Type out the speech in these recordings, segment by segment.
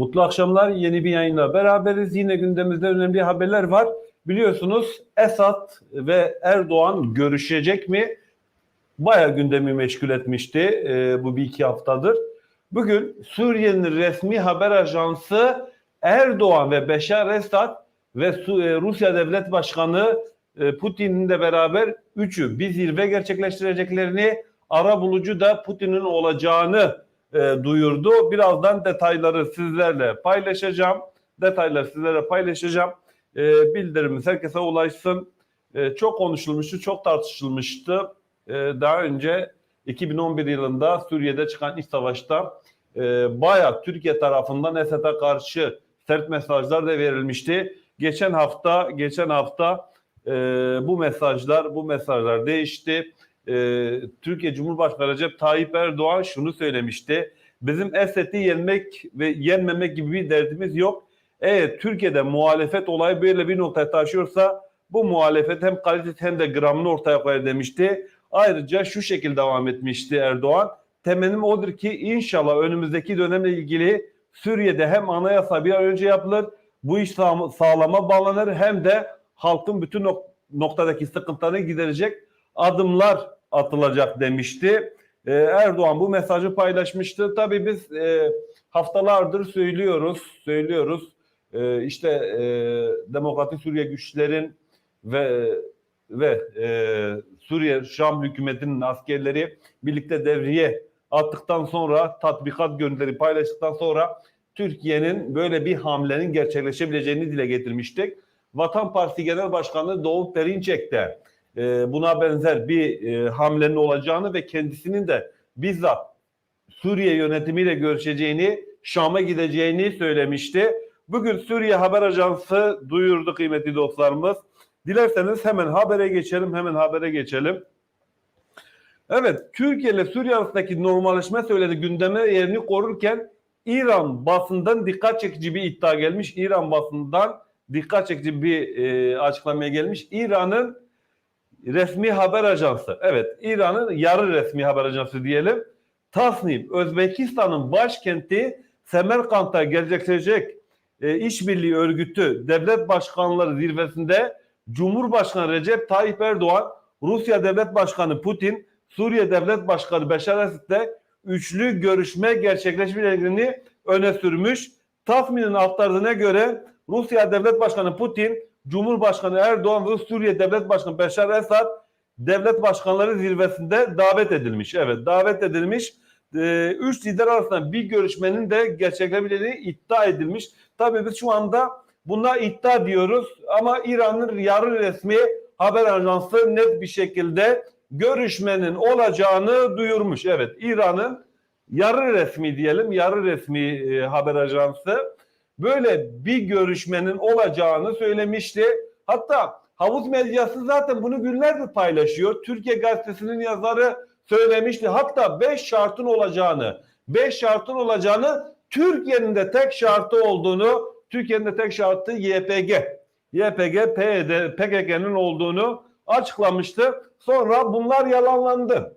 Mutlu akşamlar. Yeni bir yayınla beraberiz. Yine gündemimizde önemli haberler var. Biliyorsunuz Esad ve Erdoğan görüşecek mi? Bayağı gündemi meşgul etmişti e, bu bir iki haftadır. Bugün Suriye'nin resmi haber ajansı Erdoğan ve Beşar Esad ve e, Rusya Devlet Başkanı e, Putin'in de beraber üçü bir zirve gerçekleştireceklerini, ara bulucu da Putin'in olacağını e, duyurdu. Birazdan detayları sizlerle paylaşacağım. Detayları sizlerle paylaşacağım. E, bildirimiz herkese ulaşsın. E, çok konuşulmuştu, çok tartışılmıştı. E, daha önce 2011 yılında Suriye'de çıkan iç savaşta e, bayağı Türkiye tarafından Esad'a karşı sert mesajlar da verilmişti. Geçen hafta, geçen hafta e, bu mesajlar, bu mesajlar değişti. E, Türkiye Cumhurbaşkanı Recep Tayyip Erdoğan şunu söylemişti. Bizim Esed'i yenmek ve yenmemek gibi bir derdimiz yok. Eğer Türkiye'de muhalefet olayı böyle bir noktaya taşıyorsa bu muhalefet hem kalitesi hem de gramını ortaya koyar demişti. Ayrıca şu şekilde devam etmişti Erdoğan. Temennim odur ki inşallah önümüzdeki dönemle ilgili Suriye'de hem anayasa bir an önce yapılır, bu iş sağ- sağlama bağlanır hem de halkın bütün nok- noktadaki sıkıntılarını giderecek adımlar atılacak demişti. Ee, Erdoğan bu mesajı paylaşmıştı. Tabii biz e, haftalardır söylüyoruz, söylüyoruz. Ee, işte e, Demokratik Suriye güçlerin ve ve e, Suriye Şam hükümetinin askerleri birlikte devriye attıktan sonra tatbikat görüntüleri paylaştıktan sonra Türkiye'nin böyle bir hamlenin gerçekleşebileceğini dile getirmiştik. Vatan Partisi Genel Başkanı Doğu Perinçek de e, buna benzer bir e, hamlenin olacağını ve kendisinin de bizzat Suriye yönetimiyle görüşeceğini, Şam'a gideceğini söylemişti. Bugün Suriye Haber Ajansı duyurdu kıymetli dostlarımız. Dilerseniz hemen habere geçelim, hemen habere geçelim. Evet, Türkiye ile Suriye arasındaki normalleşme söyledi gündeme yerini korurken İran basından dikkat çekici bir iddia gelmiş. İran basından dikkat çekici bir e, açıklamaya gelmiş. İran'ın resmi haber ajansı, evet İran'ın yarı resmi haber ajansı diyelim. Tasnim, Özbekistan'ın başkenti Semerkant'a gerçekleşecek e, işbirliği örgütü devlet başkanları zirvesinde Cumhurbaşkanı Recep Tayyip Erdoğan, Rusya Devlet Başkanı Putin, Suriye Devlet Başkanı Beşar Esad'le üçlü görüşme gerçekleşmelerini öne sürmüş. Tasmin'in aktardığına göre Rusya Devlet Başkanı Putin, Cumhurbaşkanı Erdoğan ve Suriye Devlet Başkanı Beşar Esad devlet başkanları zirvesinde davet edilmiş. Evet davet edilmiş. Ee, üç lider arasında bir görüşmenin de gerçekleşebileceğini iddia edilmiş. Tabii biz şu anda buna iddia diyoruz ama İran'ın yarı resmi haber ajansı net bir şekilde görüşmenin olacağını duyurmuş. Evet İran'ın yarı resmi diyelim yarı resmi e, haber ajansı böyle bir görüşmenin olacağını söylemişti. Hatta havuz medyası zaten bunu günlerdir paylaşıyor. Türkiye Gazetesi'nin yazarı söylemişti. Hatta 5 şartın olacağını, 5 şartın olacağını Türkiye'nin de tek şartı olduğunu, Türkiye'nin de tek şartı YPG. YPG, PYD, PKK'nın olduğunu açıklamıştı. Sonra bunlar yalanlandı.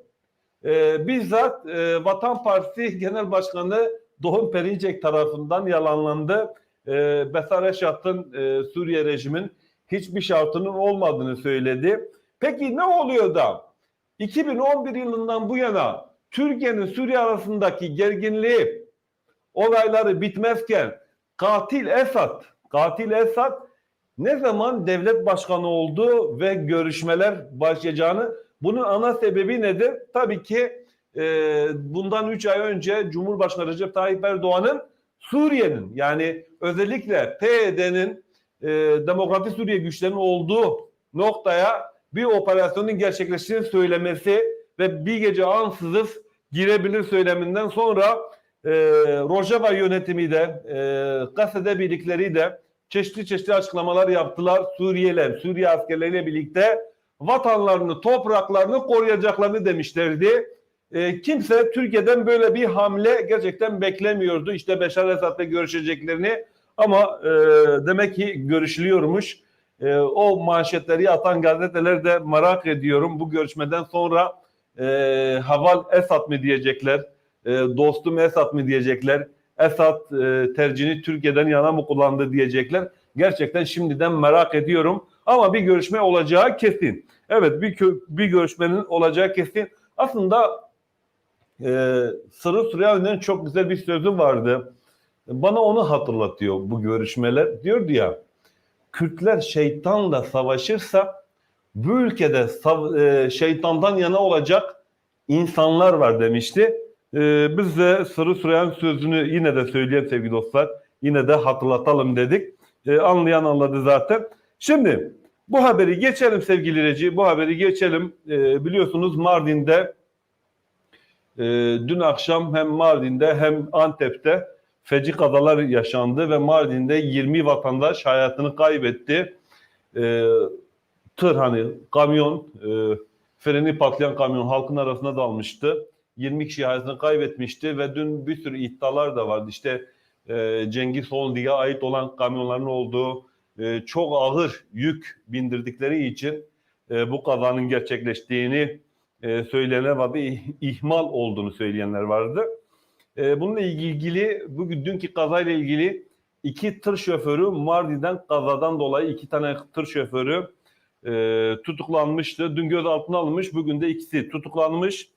Ee, bizzat e, Vatan Partisi Genel Başkanı Doğum Perinçek tarafından yalanlandı. Ee, Besar Eşat'ın e, Suriye rejimin hiçbir şartının olmadığını söyledi. Peki ne oluyor da 2011 yılından bu yana Türkiye'nin Suriye arasındaki gerginliği olayları bitmezken katil Esad, katil Esad ne zaman devlet başkanı oldu ve görüşmeler başlayacağını bunun ana sebebi nedir? Tabii ki e, bundan 3 ay önce Cumhurbaşkanı Recep Tayyip Erdoğan'ın Suriye'nin yani özellikle PYD'nin e, Demokratik Suriye güçlerinin olduğu noktaya bir operasyonun gerçekleştiğini söylemesi ve bir gece ansızız girebilir söyleminden sonra e, Rojava yönetimi de e, Gazze'de birlikleri de çeşitli çeşitli açıklamalar yaptılar. Suriyeler, Suriye askerleriyle birlikte vatanlarını, topraklarını koruyacaklarını demişlerdi. E, kimse Türkiye'den böyle bir hamle gerçekten beklemiyordu. İşte Beşar Esad'la görüşeceklerini ama e, demek ki görüşülüyormuş. E, o manşetleri atan gazeteler de merak ediyorum. Bu görüşmeden sonra e, Haval Esad mı diyecekler, e, dostum Esad mı diyecekler, Esad e, tercihini Türkiye'den yana mı kullandı diyecekler. Gerçekten şimdiden merak ediyorum. Ama bir görüşme olacağı kesin. Evet bir, bir görüşmenin olacağı kesin. Aslında e, Sırrı Süreyyalı'nın çok güzel bir sözü vardı. Bana onu hatırlatıyor bu görüşmeler. Diyordu ya Kürtler şeytanla savaşırsa bu ülkede e, şeytandan yana olacak insanlar var demişti. E, biz de Sırrı Süreyyalı sözünü yine de söyleyelim sevgili dostlar. Yine de hatırlatalım dedik. E, anlayan anladı zaten. Şimdi bu haberi geçelim sevgili Reci. Bu haberi geçelim. E, biliyorsunuz Mardin'de e, dün akşam hem Mardin'de hem Antep'te feci kazalar yaşandı ve Mardin'de 20 vatandaş hayatını kaybetti. E, tır hani kamyon, e, freni patlayan kamyon halkın arasına dalmıştı. 20 kişi hayatını kaybetmişti ve dün bir sürü iddialar da vardı. İşte e, Cengiz Holding'e ait olan kamyonların olduğu e, çok ağır yük bindirdikleri için e, bu kazanın gerçekleştiğini e, söyleyenler vardı. İh- ihmal olduğunu söyleyenler vardı. E, bununla ilgili bugün dünkü kazayla ilgili iki tır şoförü Mardin'den kazadan dolayı iki tane tır şoförü e, tutuklanmıştı. Dün gözaltına alınmış. Bugün de ikisi tutuklanmış.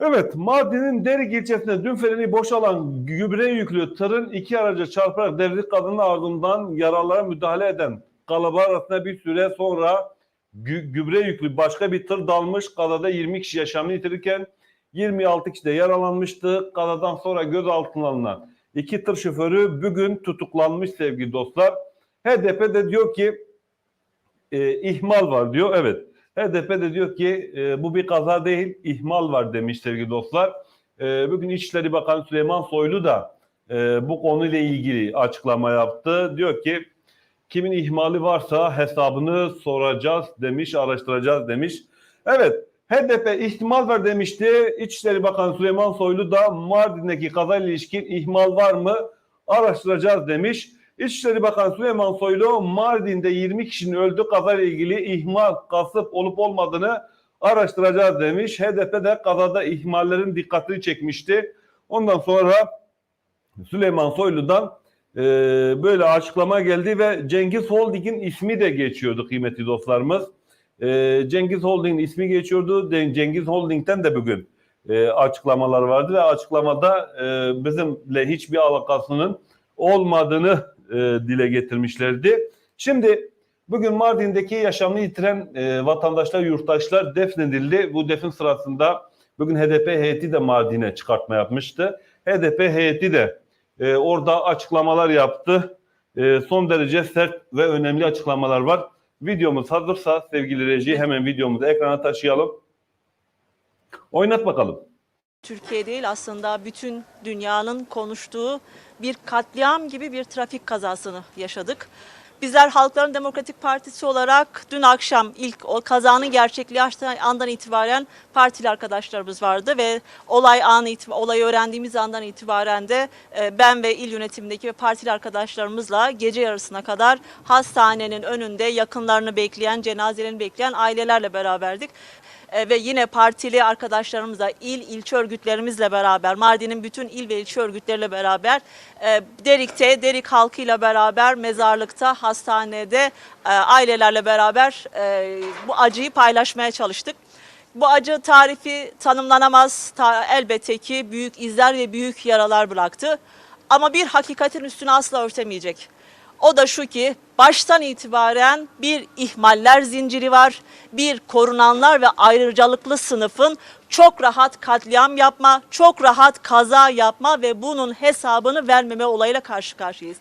Evet, Mardin'in Derik ilçesinde dün freni boşalan gübre yüklü tırın iki araca çarparak devrik kadının ardından yaralara müdahale eden kalabalık arasında bir süre sonra gü- gübre yüklü başka bir tır dalmış. Kazada 20 kişi yaşamını yitirirken 26 kişi de yaralanmıştı. Kazadan sonra gözaltına alınan iki tır şoförü bugün tutuklanmış sevgili dostlar. HDP de diyor ki e, ihmal var diyor. Evet. HDP de diyor ki e, bu bir kaza değil, ihmal var demiş sevgili dostlar. E, bugün İçişleri Bakanı Süleyman Soylu da e, bu konuyla ilgili açıklama yaptı. Diyor ki kimin ihmali varsa hesabını soracağız demiş, araştıracağız demiş. Evet, HDP ihtimal var demişti. İçişleri Bakanı Süleyman Soylu da Mardin'deki kazayla ilişkin ihmal var mı araştıracağız demiş. İçişleri Bakanı Süleyman Soylu Mardin'de 20 kişinin öldüğü kazayla ilgili ihmal, kasıp olup olmadığını araştıracağız demiş. HDP de kazada ihmallerin dikkatini çekmişti. Ondan sonra Süleyman Soylu'dan e, böyle açıklama geldi ve Cengiz Holding'in ismi de geçiyordu kıymetli dostlarımız. E, Cengiz Holding'in ismi geçiyordu. Cengiz Holding'den de bugün e, açıklamalar vardı ve açıklamada e, bizimle hiçbir alakasının olmadığını e, dile getirmişlerdi. Şimdi bugün Mardin'deki yaşamını yitiren e, vatandaşlar, yurttaşlar defnedildi. Bu defin sırasında bugün HDP heyeti de Mardin'e çıkartma yapmıştı. HDP heyeti de e, orada açıklamalar yaptı. E, son derece sert ve önemli açıklamalar var. Videomuz hazırsa sevgili reji hemen videomuzu ekrana taşıyalım. Oynat bakalım. Türkiye değil aslında bütün dünyanın konuştuğu bir katliam gibi bir trafik kazasını yaşadık. Bizler Halkların Demokratik Partisi olarak dün akşam ilk o kazanın gerçekliği andan itibaren partili arkadaşlarımız vardı ve olay anı olayı öğrendiğimiz andan itibaren de e, ben ve il yönetimindeki ve partili arkadaşlarımızla gece yarısına kadar hastanenin önünde yakınlarını bekleyen, cenazelerini bekleyen ailelerle beraberdik. E, ve yine partili arkadaşlarımızla, il, ilçe örgütlerimizle beraber, Mardin'in bütün il ve ilçe örgütleriyle beraber, e, Derik'te, Derik halkıyla beraber, mezarlıkta, hastanede, e, ailelerle beraber bu acıyı paylaşmaya çalıştık. Bu acı tarifi tanımlanamaz. Ta, elbette ki büyük izler ve büyük yaralar bıraktı. Ama bir hakikatin üstünü asla örtemeyecek. O da şu ki baştan itibaren bir ihmaller zinciri var. Bir korunanlar ve ayrıcalıklı sınıfın çok rahat katliam yapma, çok rahat kaza yapma ve bunun hesabını vermeme olayıyla karşı karşıyayız.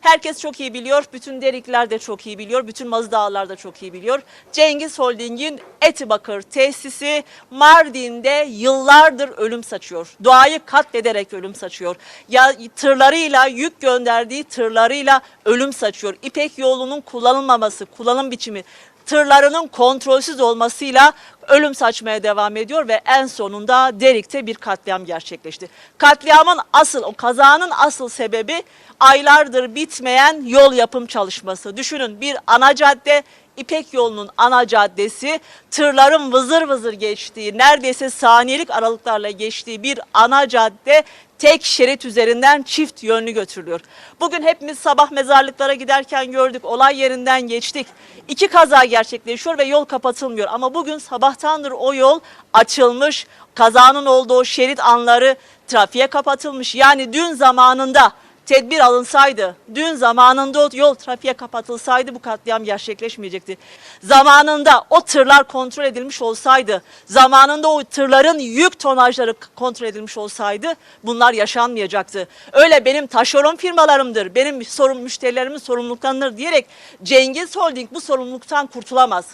Herkes çok iyi biliyor, bütün Derikler de çok iyi biliyor, bütün Mazdağlar da çok iyi biliyor. Cengiz Holding'in Etibakır tesisi Mardin'de yıllardır ölüm saçıyor. Doğayı katlederek ölüm saçıyor. Ya tırlarıyla, yük gönderdiği tırlarıyla ölüm saçıyor. İpek yolunun kullanılmaması, kullanım biçimi, tırlarının kontrolsüz olmasıyla ölüm saçmaya devam ediyor ve en sonunda Derik'te bir katliam gerçekleşti. Katliamın asıl, o kazanın asıl sebebi aylardır bitmeyen yol yapım çalışması. Düşünün bir ana cadde İpek yolunun ana caddesi tırların vızır vızır geçtiği, neredeyse saniyelik aralıklarla geçtiği bir ana cadde tek şerit üzerinden çift yönlü götürülüyor. Bugün hepimiz sabah mezarlıklara giderken gördük, olay yerinden geçtik. İki kaza gerçekleşiyor ve yol kapatılmıyor. Ama bugün sabahtandır o yol açılmış, kazanın olduğu şerit anları trafiğe kapatılmış. Yani dün zamanında tedbir alınsaydı, dün zamanında o yol trafiğe kapatılsaydı bu katliam gerçekleşmeyecekti. Zamanında o tırlar kontrol edilmiş olsaydı, zamanında o tırların yük tonajları kontrol edilmiş olsaydı bunlar yaşanmayacaktı. Öyle benim taşeron firmalarımdır, benim sorun müşterilerimin sorumluluklarıdır diyerek Cengiz Holding bu sorumluluktan kurtulamaz.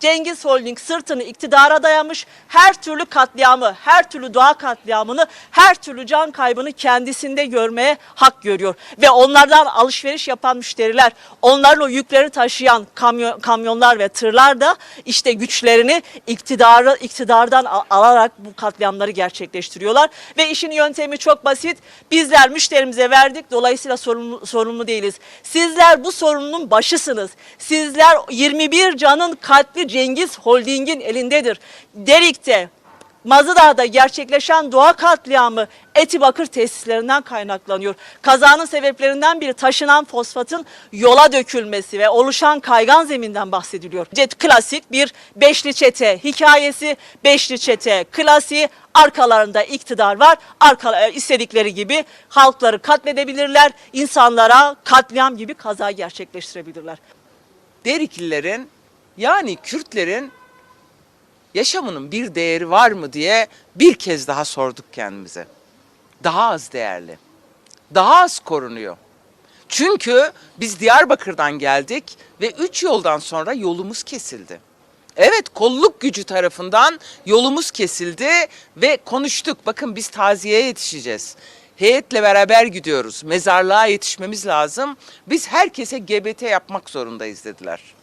Cengiz Holding sırtını iktidara dayamış, her türlü katliamı, her türlü doğa katliamını, her türlü can kaybını kendisinde görmeye hak görüyor. Ve onlardan alışveriş yapan müşteriler, onların o yükleri taşıyan kamyon, kamyonlar ve tırlar da işte güçlerini iktidarı iktidardan al- alarak bu katliamları gerçekleştiriyorlar. Ve işin yöntemi çok basit. Bizler müşterimize verdik, dolayısıyla sorumlu, sorumlu değiliz. Sizler bu sorunun başısınız. Sizler 21 canın katli Cengiz Holding'in elindedir. Derik'te, Mazıdağ'da gerçekleşen doğa katliamı Etibakır tesislerinden kaynaklanıyor. Kazanın sebeplerinden biri taşınan fosfatın yola dökülmesi ve oluşan kaygan zeminden bahsediliyor. Cet klasik bir beşli çete hikayesi, beşli çete klasiği arkalarında iktidar var. Arka, e, istedikleri gibi halkları katledebilirler, insanlara katliam gibi kaza gerçekleştirebilirler. Deriklilerin yani Kürtlerin yaşamının bir değeri var mı diye bir kez daha sorduk kendimize. Daha az değerli. Daha az korunuyor. Çünkü biz Diyarbakır'dan geldik ve üç yoldan sonra yolumuz kesildi. Evet kolluk gücü tarafından yolumuz kesildi ve konuştuk. Bakın biz taziyeye yetişeceğiz. Heyetle beraber gidiyoruz. Mezarlığa yetişmemiz lazım. Biz herkese GBT yapmak zorundayız dediler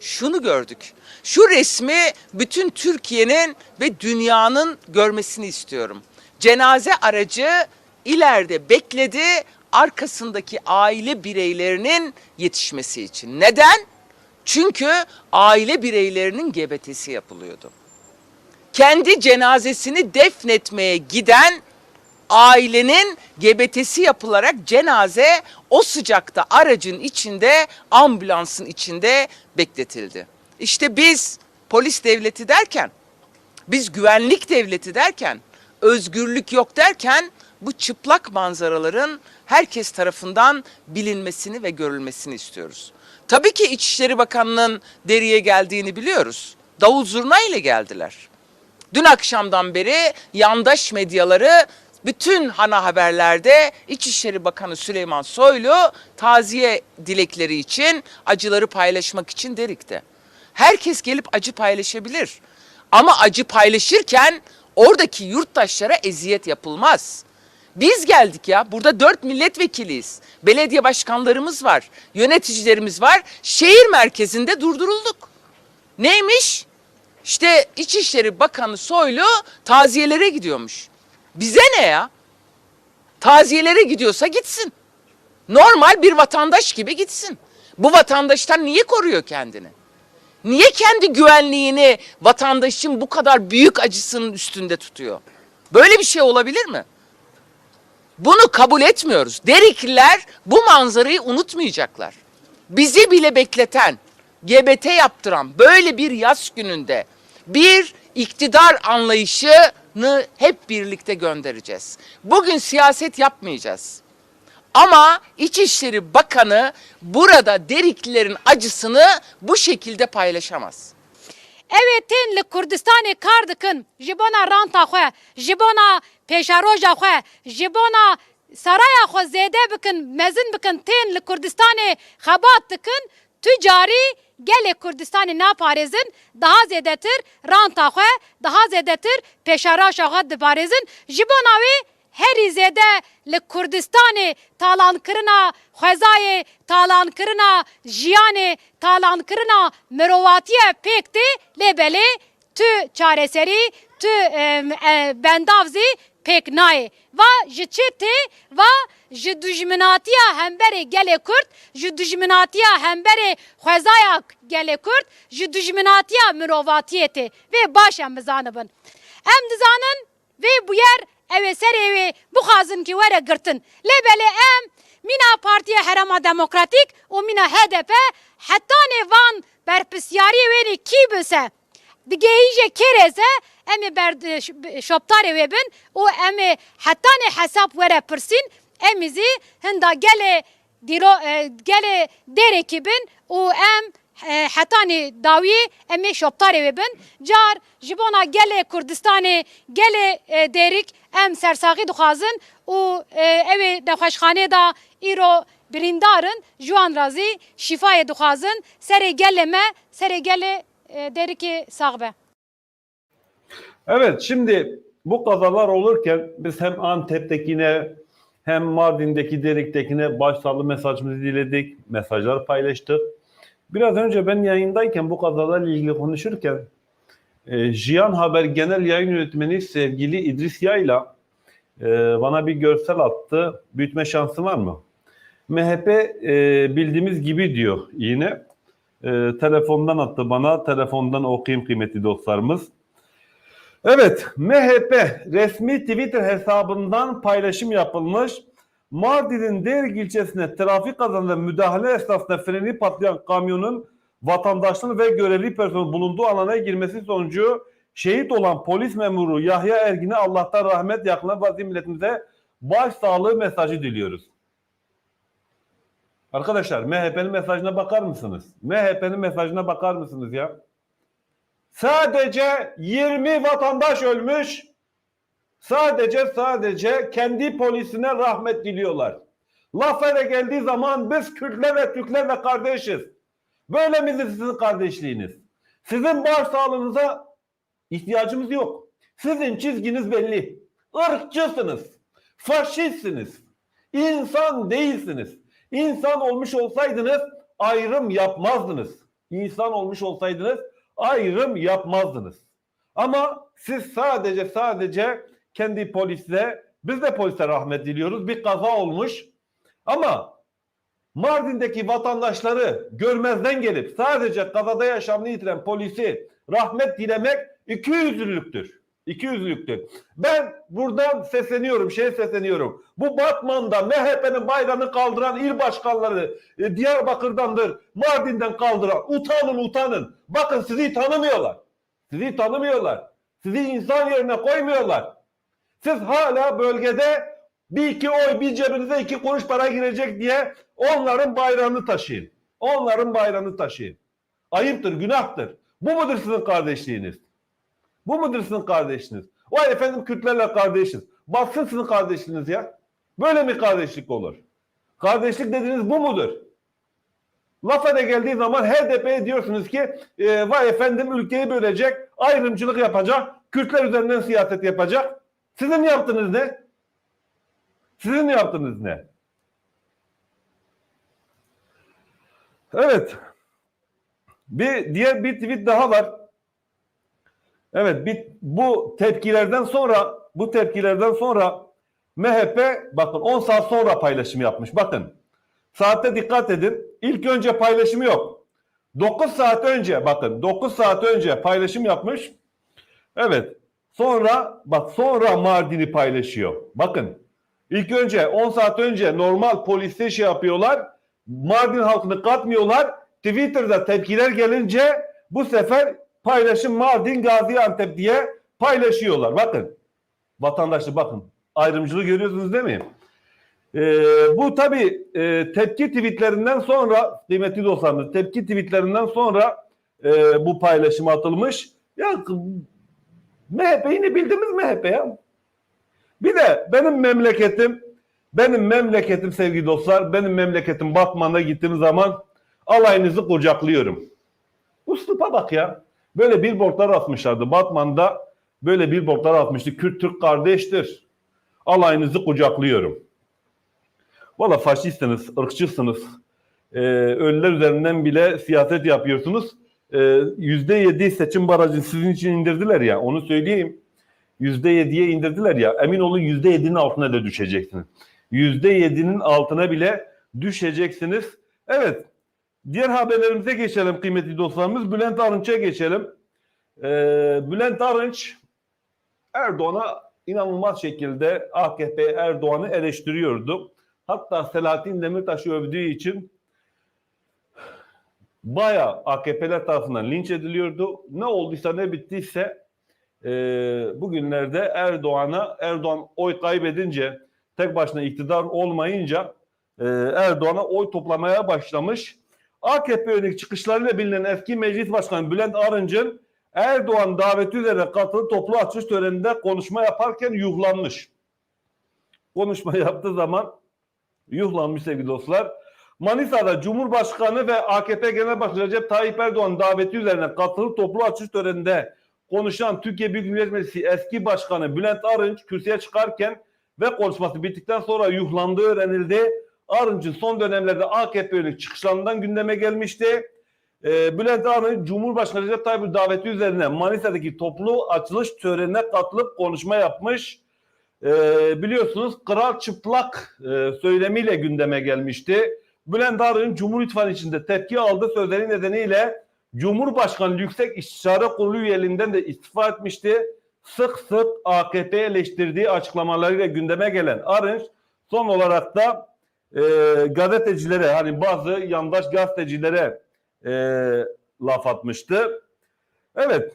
şunu gördük. Şu resmi bütün Türkiye'nin ve dünyanın görmesini istiyorum. Cenaze aracı ileride bekledi arkasındaki aile bireylerinin yetişmesi için. Neden? Çünkü aile bireylerinin GBT'si yapılıyordu. Kendi cenazesini defnetmeye giden ailenin GBT'si yapılarak cenaze o sıcakta aracın içinde, ambulansın içinde bekletildi. İşte biz polis devleti derken, biz güvenlik devleti derken, özgürlük yok derken bu çıplak manzaraların herkes tarafından bilinmesini ve görülmesini istiyoruz. Tabii ki İçişleri Bakanlığı'nın deriye geldiğini biliyoruz. Davul zurna ile geldiler. Dün akşamdan beri yandaş medyaları bütün hana haberlerde İçişleri Bakanı Süleyman Soylu taziye dilekleri için acıları paylaşmak için Derik'te. Herkes gelip acı paylaşabilir. Ama acı paylaşırken oradaki yurttaşlara eziyet yapılmaz. Biz geldik ya. Burada dört milletvekiliyiz. Belediye başkanlarımız var. Yöneticilerimiz var. Şehir merkezinde durdurulduk. Neymiş? İşte İçişleri Bakanı Soylu taziyelere gidiyormuş. Bize ne ya? Taziyelere gidiyorsa gitsin. Normal bir vatandaş gibi gitsin. Bu vatandaştan niye koruyor kendini? Niye kendi güvenliğini vatandaşın bu kadar büyük acısının üstünde tutuyor? Böyle bir şey olabilir mi? Bunu kabul etmiyoruz. Derikliler bu manzarayı unutmayacaklar. Bizi bile bekleten, GBT yaptıran böyle bir yaz gününde bir iktidar anlayışını hep birlikte göndereceğiz. Bugün siyaset yapmayacağız. Ama İçişleri Bakanı burada Deriklilerin acısını bu şekilde paylaşamaz. Evet tên li Kurdistanê kar dikin ji bona ranta xwe, ji bona pêşaroja xwe, ji bona saraya xwe zêde bikin, mezin bikin tên li Kurdistanê xebat dikin, tu carî gelê Kurdistanê naparêzin, daha zêdetir ranta xwe, daha zêdetir pêşaroja xwe diparêzin. Ji bona wê herî zêde li Kurdistanê talankirina xwezayê, talankirina jiyanê, talankirina mirovatiye pêk tê lêbelê tu çareserî, tu bendavzî pêk nayê. Va ji çi tê va ji dijminatiya hemberê gelê Kurd, ji dijminatiya hemberê xwezaya gelê Kurd, ji dijminatiya mirovatiyê tê. Vê baş em bizanibin. Em dizanin vê bûyer ev serê wê bixwazin ki were girtin lê belê em mîna Partiya Herema Demokratîk û mîna HDP hetanê van berpisyariyê wê kî bise digehîje kereze em ê ber şoptarê wê bin û em ê hetanê hesap were pirsîn em ê zî hinda gelê dîro gelê derekî bin û em hetanê dawiyê em ê şoptarê wê bin car ji bona gelê Kurdistanê gelê derik em sersaxî dixwazin û ew ê nexweşxanê da îro birîndarin ji wan razî şîfayê dixwazin serê gelê me serê gelê derikê sax be. Evet şimdi bu kazalar olurken biz hem Antep'tekine hem Mardin'deki Derik'tekine başsağlığı mesajımızı diledik, mesajlar paylaştık. Biraz önce ben yayındayken bu kazalarla ilgili konuşurken e, Jiyan Haber Genel Yayın Yönetmeni sevgili İdris Yayla e, bana bir görsel attı. Büyütme şansı var mı? MHP e, bildiğimiz gibi diyor yine. E, telefondan attı bana. Telefondan okuyayım kıymetli dostlarımız. Evet, MHP resmi Twitter hesabından paylaşım yapılmış. Mardin'in Derik ilçesine trafik kazasında müdahale esnasında freni patlayan kamyonun vatandaşların ve görevli personel bulunduğu alana girmesi sonucu şehit olan polis memuru Yahya Ergin'e Allah'tan rahmet yakına vazi milletimize başsağlığı mesajı diliyoruz. Arkadaşlar MHP'nin mesajına bakar mısınız? MHP'nin mesajına bakar mısınız ya? Sadece 20 vatandaş ölmüş. Sadece sadece kendi polisine rahmet diliyorlar. Laf ere geldiği zaman biz Kürtler ve Türklerle kardeşiz. Böyle midir sizin kardeşliğiniz? Sizin başsağlığınıza ihtiyacımız yok. Sizin çizginiz belli. Irkçısınız. Faşistsiniz. İnsan değilsiniz. İnsan olmuş olsaydınız ayrım yapmazdınız. İnsan olmuş olsaydınız ayrım yapmazdınız. Ama siz sadece sadece kendi polisle, biz de polise rahmet diliyoruz. Bir kaza olmuş. Ama Mardin'deki vatandaşları görmezden gelip sadece kazada yaşamını yitiren polisi rahmet dilemek iki yüzlülüktür. İki yüzlülüktür. Ben buradan sesleniyorum, şey sesleniyorum. Bu Batman'da MHP'nin bayrağını kaldıran il başkanları e, Diyarbakır'dandır, Mardin'den kaldıran. Utanın, utanın. Bakın sizi tanımıyorlar. Sizi tanımıyorlar. Sizi insan yerine koymuyorlar. Siz hala bölgede bir iki oy bir cebinize iki kuruş para girecek diye onların bayrağını taşıyın. Onların bayrağını taşıyın. Ayıptır, günahtır. Bu mudur sizin kardeşliğiniz? Bu mudur sizin kardeşiniz? Vay efendim Kürtlerle kardeşiz. Baksın sizin kardeşliğiniz ya. Böyle mi kardeşlik olur? Kardeşlik dediğiniz bu mudur? Lafa da geldiği zaman HDP'ye diyorsunuz ki e, vay efendim ülkeyi bölecek, ayrımcılık yapacak, Kürtler üzerinden siyaset yapacak. Sizin yaptığınız ne? Sizin yaptığınız ne? Evet. Bir diğer bir tweet daha var. Evet bir, bu tepkilerden sonra bu tepkilerden sonra MHP bakın 10 saat sonra paylaşım yapmış. Bakın saatte dikkat edin. İlk önce paylaşımı yok. 9 saat önce bakın 9 saat önce paylaşım yapmış. Evet. Sonra bak sonra Mardin'i paylaşıyor. Bakın ilk önce 10 saat önce normal poliste şey yapıyorlar. Mardin halkını katmıyorlar. Twitter'da tepkiler gelince bu sefer paylaşım Mardin Gaziantep diye paylaşıyorlar. Bakın vatandaşlar bakın ayrımcılığı görüyorsunuz değil mi? Ee, bu tabi e, tepki tweetlerinden sonra kıymetli dostlarımız tepki tweetlerinden sonra e, bu paylaşım atılmış. Ya MHP yine bildiğimiz MHP ya. Bir de benim memleketim benim memleketim sevgili dostlar benim memleketim Batman'a gittiğim zaman alayınızı kucaklıyorum. Uslupa bak ya. Böyle billboardlar atmışlardı. Batman'da böyle billboardlar atmıştı. Kürt Türk kardeştir. Alayınızı kucaklıyorum. Valla faşistsiniz, ırkçısınız. Ee, ölüler üzerinden bile siyaset yapıyorsunuz. Ee, Yüzde yedi seçim barajını sizin için indirdiler ya. Onu söyleyeyim. Yüzde yediye indirdiler ya. Emin olun yüzde yedinin altına da düşeceksiniz. Yüzde yedinin altına bile düşeceksiniz. Evet. Diğer haberlerimize geçelim kıymetli dostlarımız. Bülent Arınç'a geçelim. Ee, Bülent Arınç Erdoğan'a inanılmaz şekilde AKP Erdoğan'ı eleştiriyordu. Hatta Selahattin Demirtaş'ı övdüğü için bayağı AKP'ler tarafından linç ediliyordu. Ne olduysa ne bittiyse e, bugünlerde Erdoğan'a Erdoğan oy kaybedince tek başına iktidar olmayınca e, Erdoğan'a oy toplamaya başlamış. AKP yönelik çıkışlarıyla bilinen eski meclis başkanı Bülent Arınç'ın Erdoğan daveti üzerine katılıp toplu açılış töreninde konuşma yaparken yuhlanmış. Konuşma yaptığı zaman yuhlanmış sevgili dostlar. Manisa'da Cumhurbaşkanı ve AKP Genel Başkanı Recep Tayyip Erdoğan daveti üzerine katılıp toplu açılış töreninde konuşan Türkiye Büyük Millet Meclisi eski başkanı Bülent Arınç kürsüye çıkarken ve konuşması bittikten sonra yuhlandığı öğrenildi. Arınç'ın son dönemlerde AKP yönelik çıkışlarından gündeme gelmişti. Ee, Bülent Arınç Cumhurbaşkanı Recep Tayyip daveti üzerine Manisa'daki toplu açılış törenine katılıp konuşma yapmış. Ee, biliyorsunuz kral çıplak e, söylemiyle gündeme gelmişti. Bülent Arınç Cumhur İttifakı içinde tepki aldı sözleri nedeniyle Cumhurbaşkanı Yüksek İstişare Kurulu üyeliğinden de istifa etmişti. Sık sık AKP eleştirdiği açıklamalarıyla gündeme gelen Arınç son olarak da e, gazetecilere hani bazı yandaş gazetecilere e, laf atmıştı. Evet.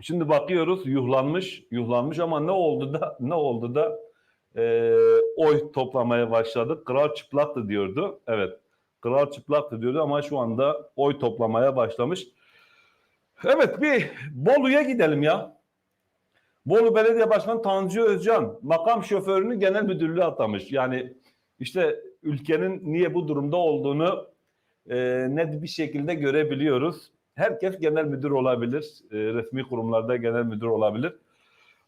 Şimdi bakıyoruz yuhlanmış, yuhlanmış ama ne oldu da ne oldu da e, oy toplamaya başladı. Kral çıplaktı diyordu. Evet. Kral çıplaktı diyordu ama şu anda oy toplamaya başlamış. Evet bir Bolu'ya gidelim ya. Bolu Belediye Başkanı Tanju Özcan makam şoförünü genel müdürlüğe atamış. Yani işte ülkenin niye bu durumda olduğunu e, net bir şekilde görebiliyoruz. Herkes genel müdür olabilir. E, resmi kurumlarda genel müdür olabilir.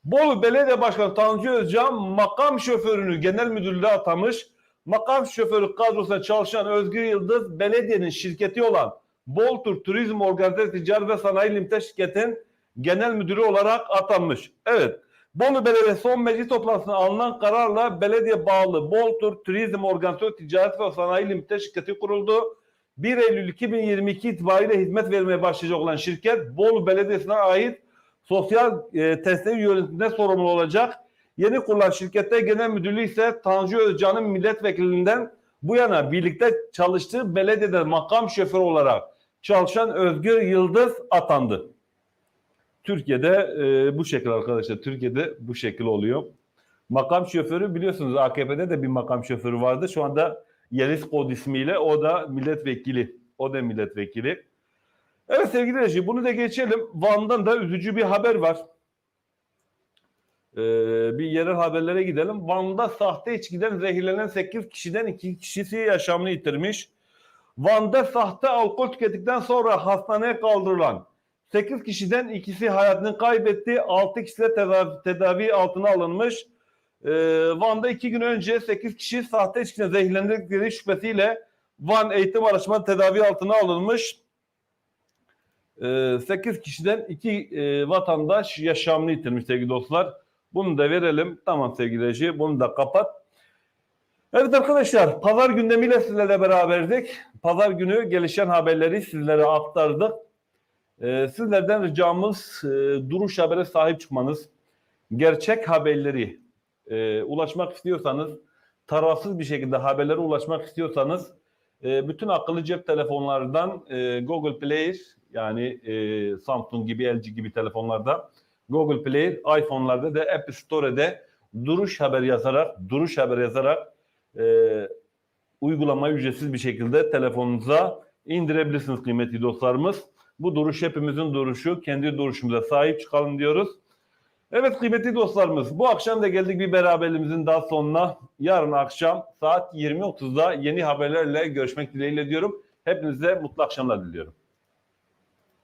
Bolu Belediye Başkanı Tanju Özcan makam şoförünü genel müdürlüğe atamış. Makam şoförü kadrosuna çalışan Özgür Yıldız belediyenin şirketi olan Boltur Turizm Organize Ticaret ve Sanayi Limited şirketin genel müdürü olarak atanmış. Evet. Bolu Belediye son meclis toplantısında alınan kararla belediye bağlı Boltur Turizm Organize Ticaret ve Sanayi Limited şirketi kuruldu. 1 Eylül 2022 itibariyle hizmet vermeye başlayacak olan şirket Bolu Belediyesi'ne ait sosyal e, testleri yönetiminde sorumlu olacak. Yeni kurulan şirkette genel müdürlüğü ise Tanju Özcan'ın milletvekilinden bu yana birlikte çalıştığı belediyede makam şoförü olarak çalışan Özgür Yıldız atandı. Türkiye'de e, bu şekil arkadaşlar. Türkiye'de bu şekil oluyor. Makam şoförü biliyorsunuz AKP'de de bir makam şoförü vardı. Şu anda Yeliz Kod ismiyle o da milletvekili. O da milletvekili. Evet sevgili reji bunu da geçelim. Van'dan da üzücü bir haber var. Ee, bir yerel haberlere gidelim. Van'da sahte içkiden zehirlenen 8 kişiden 2 kişisi yaşamını yitirmiş. Van'da sahte alkol tükettikten sonra hastaneye kaldırılan 8 kişiden ikisi hayatını kaybetti. 6 kişi de tedavi, tedavi altına alınmış. Ee, Van'da 2 gün önce 8 kişi sahte içkiden zehirlendikleri şüphesiyle Van Eğitim Araştırma Tedavi altına alınmış. 8 kişiden 2 vatandaş yaşamını yitirmiş sevgili dostlar. Bunu da verelim. Tamam sevgili reji. Bunu da kapat. Evet arkadaşlar pazar gündemiyle sizlerle beraberdik. Pazar günü gelişen haberleri sizlere aktardık. Ee, sizlerden ricamız e, duruş habere sahip çıkmanız. Gerçek haberleri e, ulaşmak istiyorsanız, tarafsız bir şekilde haberlere ulaşmak istiyorsanız e, bütün akıllı cep telefonlardan e, Google Play yani e, Samsung gibi LG gibi telefonlarda Google Play, iPhone'larda da App Store'de duruş haber yazarak, duruş haber yazarak e, uygulamayı ücretsiz bir şekilde telefonunuza indirebilirsiniz kıymetli dostlarımız. Bu duruş hepimizin duruşu. Kendi duruşumuza sahip çıkalım diyoruz. Evet kıymetli dostlarımız bu akşam da geldik bir beraberliğimizin daha sonuna. Yarın akşam saat 20.30'da yeni haberlerle görüşmek dileğiyle diyorum. Hepinize mutlu akşamlar diliyorum.